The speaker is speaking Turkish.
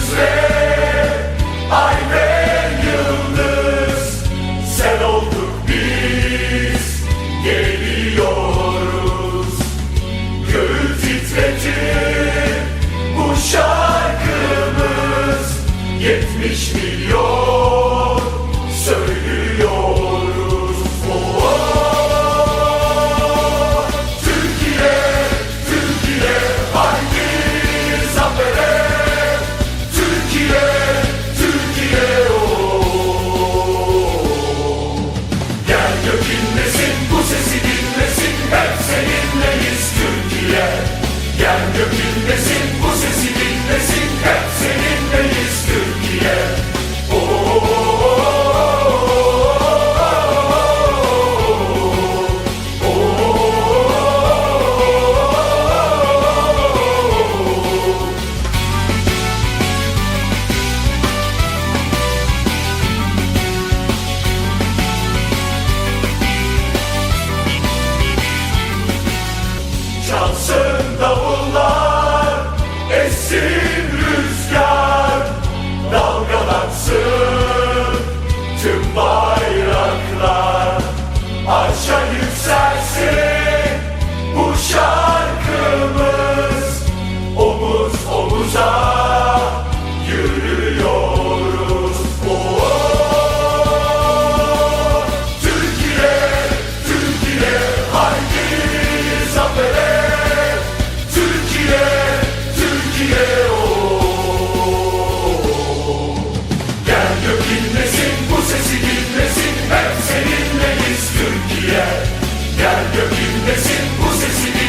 Wednesday. Arşa yükselsin. Bu şan 学习不学习